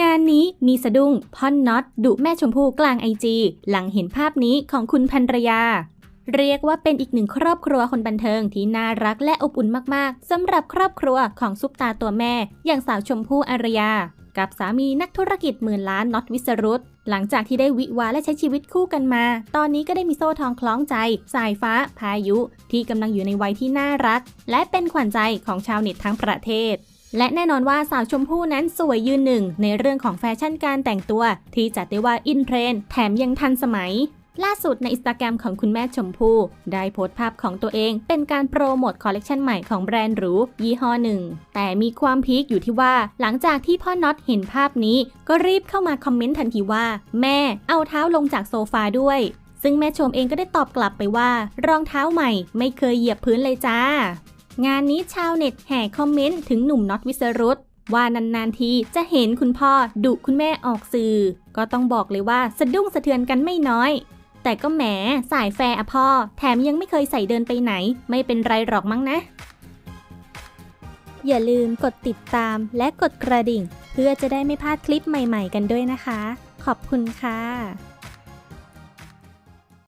งานนี้มีสะดุ้งพ่อนน็อตดุแม่ชมพู่กลางไอจีหลังเห็นภาพนี้ของคุณพันรยา เรียกว่าเป็นอีกหนึ่งครอบครัวคนบันเทิงที่น่ารักและอบอุ่นมากๆสำหรับครอบครัวของซุปตาตัวแม่ อย่างสาวชมพู่อารยา กับสามีนักธุรกิจหมื่นล้านน็อตวิสรุตหลังจากที่ได้วิวาและใช้ชีวิตคู่กันมา ตอนนี้ก็ได้มีโซ่ทองคล้องใจ สายฟ้า พายุ ที่กำลังอยู่ในวัยที่น่ารัก และเป็นขวัญใจของชาวเน็ตทั้งประเทศ และแน่นอนว่าสาวชมพู่นั้นสวยยืนหนึ่ง ในเรื่องของแฟชั่นการแต่งตัว ที่จัดได้ว่าอินเทรนด์แถมยังทันสมัย ล่าสุดในอินสตาแกรมของคุณแม่ชมพู่ได้โพสต์ภาพของตัวเอง เป็นการโปรโมทคอลเลกชันใหม่ของแบรนด์หรูยี่ห้อหนึ่ง แต่มีความพีคอยู่ที่ว่า หลังจากที่พ่อน็อตเห็นภาพนี้ ก็รีบเข้ามาคอมเมนต์ทันทีว่า แม่เอาเท้าลงจากโซฟาด้วยซึ่งแม่ชมเองก็ได้ตอบกลับไปว่า รองเท้าใหม่ไม่เคยเหยียบพื้นเลยจ้า งานนี้ชาวเน็ตแห่คอมเมนต์ถึงหนุ่มน็อตวิสรุตว่านานๆทีจะเห็นคุณพ่อดุคุณแม่ออกสื่อ ก็ต้องบอกเลยว่าสะดุ้งสะเทือนกันไม่น้อย แต่ก็แหมสายแฟร์อะพ่อ แถมยังไม่เคยใส่เดินไปไหน ไม่เป็นไรหรอกมั้งนะ อย่าลืมกดติดตามและกดกระดิ่ง เพื่อจะได้ไม่พลาดคลิปใหม่ๆ กันด้วยนะคะ ขอบคุณค่ะ